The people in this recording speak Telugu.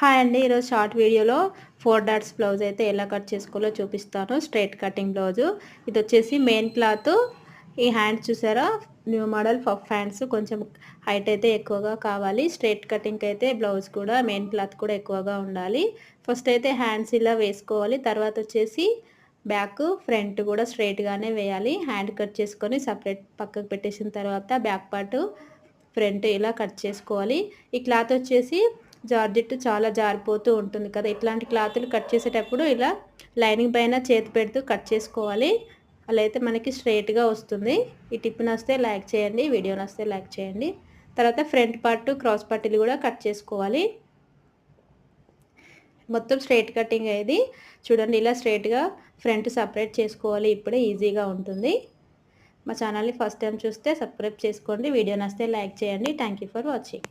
హాయ్ అండి ఈరోజు షార్ట్ వీడియోలో ఫోర్ డాట్స్ బ్లౌజ్ అయితే ఎలా కట్ చేసుకోవాలో చూపిస్తాను. Straight cutting blouse. ఇది వచ్చేసి మెయిన్ క్లాత్. ఈ హ్యాండ్స్ చూసారా? New model puff hands. కొంచెం హైట్ అయితే ఎక్కువగా కావాలి. స్ట్రైట్ కటింగ్ అయితే బ్లౌజ్ కూడా మెయిన్ క్లాత్ కూడా ఎక్కువగా ఉండాలి. ఫస్ట్ అయితే హ్యాండ్స్ ఇలా వేసుకోవాలి. తర్వాత వచ్చేసి బ్యాక్ ఫ్రంట్ కూడా స్ట్రైట్గానే వేయాలి. హ్యాండ్ కట్ చేసుకొని సపరేట్ పక్కకు పెట్టేసిన తర్వాత బ్యాక్ పార్ట్ ఫ్రంట్ ఇలా కట్ చేసుకోవాలి. ఈ క్లాత్ వచ్చేసి జార్జెట్ చాలా జారిపోతూ ఉంటుంది కదా. ఇట్లాంటి క్లాతులు కట్ చేసేటప్పుడు ఇలా లైనింగ్ పైన చేతి పెడుతూ కట్ చేసుకోవాలి. అలా అయితే మనకి స్ట్రైట్గా వస్తుంది. ఈ టిప్ నస్తే లైక్ చేయండి వీడియో నస్తే లైక్ చేయండి. తర్వాత ఫ్రంట్ పార్ట్ క్రాస్ పట్టీలు కూడా కట్ చేసుకోవాలి. మొత్తం స్ట్రైట్ కటింగ్ అయ్యేది. చూడండి ఇలా స్ట్రైట్గా ఫ్రంట్ సపరేట్ చేసుకోవాలి. ఇప్పుడే ఈజీగా ఉంటుంది. మా ఛానల్ని ఫస్ట్ టైం చూస్తే సబ్స్క్రైబ్ చేసుకోండి. వీడియో నస్తే లైక్ చేయండి. Thank for watching.